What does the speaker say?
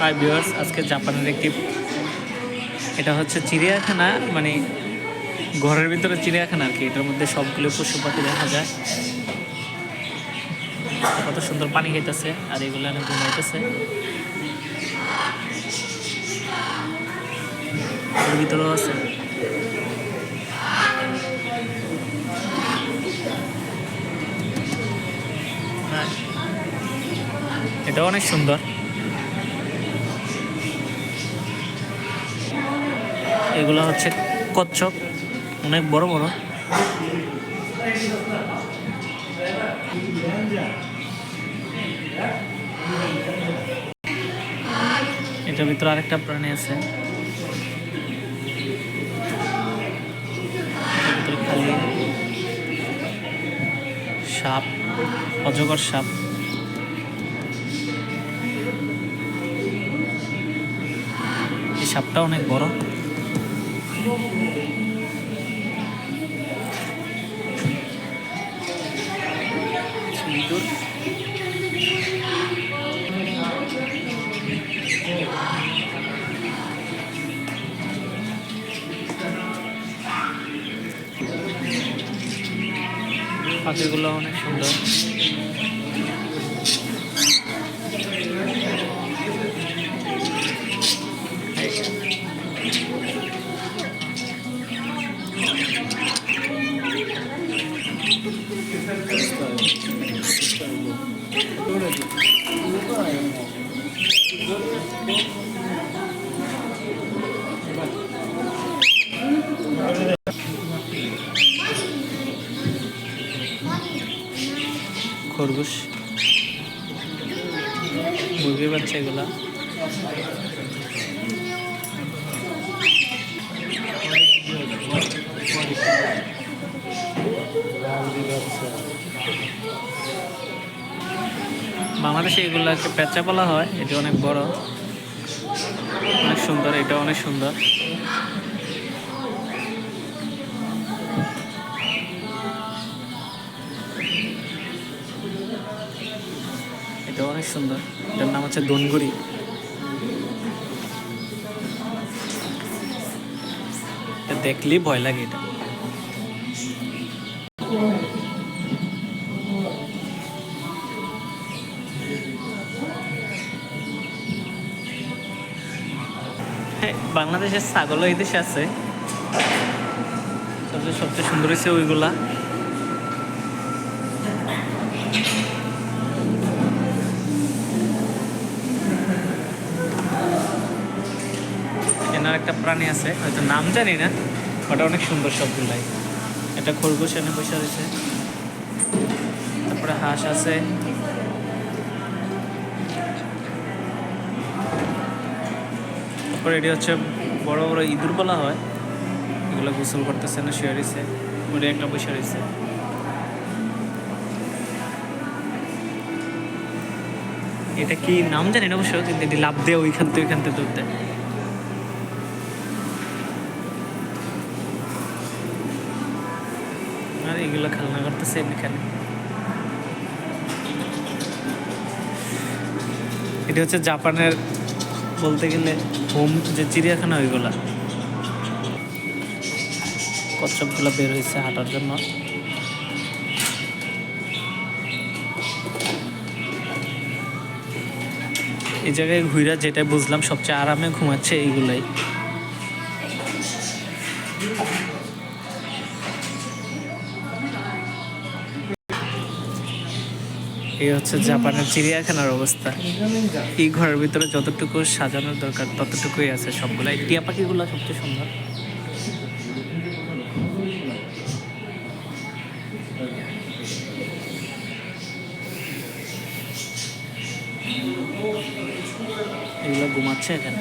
Hi viewers আজকে জাপানের একটি এটা হচ্ছে চিড়িয়াখানা মানে ঘরের ভিতরে চিড়িয়াখানা আর কি। এটার মধ্যে সবগুলো পশু পাখি দেখা যায়। কত সুন্দর পানি খাইতেছে আর এগুলো অনেক ঘুমাইতেছে ভিতরেও আছে। এটা অনেক সুন্দর। এগুলো হচ্ছে কচ্ছপ, অনেক বড় বড়। এটার ভিতরে আরেকটা প্রাণী আছে। সাপ, অজগর সাপ। সাপটা অনেক বড়। পাখিগুলো অনেক সুন্দর। খরগোশ, মুরগির বাচ্চা এগুলা। বাংলাদেশে এগুলাকে পেঁচা বলা হয়, এটি অনেক বড়। অনেক সুন্দর এটা অনেক সুন্দর। অনেক সুন্দর। এটার নাম হচ্ছে দনগুড়ি এটা দেখলেই ভয় লাগে এটা। হ্যাঁ, বাংলাদেশের ছাগলও এই দেশে আছে। সবচেয়ে সবচেয়ে সুন্দর হয়েছে ওইগুলা। এনার একটা প্রাণী আছে, হয়তো নাম জানি না ওটা অনেক সুন্দর সবগুলাই। এটা খরগোশ এনে বসে রয়েছে। তারপরে হাঁস আছে। তারপরে এটি হচ্ছে বড় বড় ইঁদুর বলা হয়। এগুলো গোসল করতেছে না, শুয়ে রয়েছে। ওটা একটা বসে রয়েছে। এটা কি নাম জানি না অবশ্য, কিন্তু এটি লাভ দেয় ওইখান থেকে ওইখান থেকে দৌড় দেয়। আর এগুলো খেলনা করতেছে এখানে এটা হচ্ছে জাপানের বলতে গেলে হোম যে চিড়িয়াখানা, ওইগুলা। কচ্ছপগুলো বের হয়েছে হাঁটার জন্য। এই জায়গায় ঘুরা যেটা বুঝলাম সবচেয়ে আরামে ঘুমাচ্ছে এইগুলাই। এই হচ্ছে জাপানের চিড়িয়াখানার অবস্থা। এই ঘরের ভিতরে যতটুকু সাজানোর দরকার, ততটুকুই আছে সবগুলো এই টিয়া পাখিগুলো সবচেয়ে সুন্দর। এগুলো ঘুমাচ্ছে এখানে।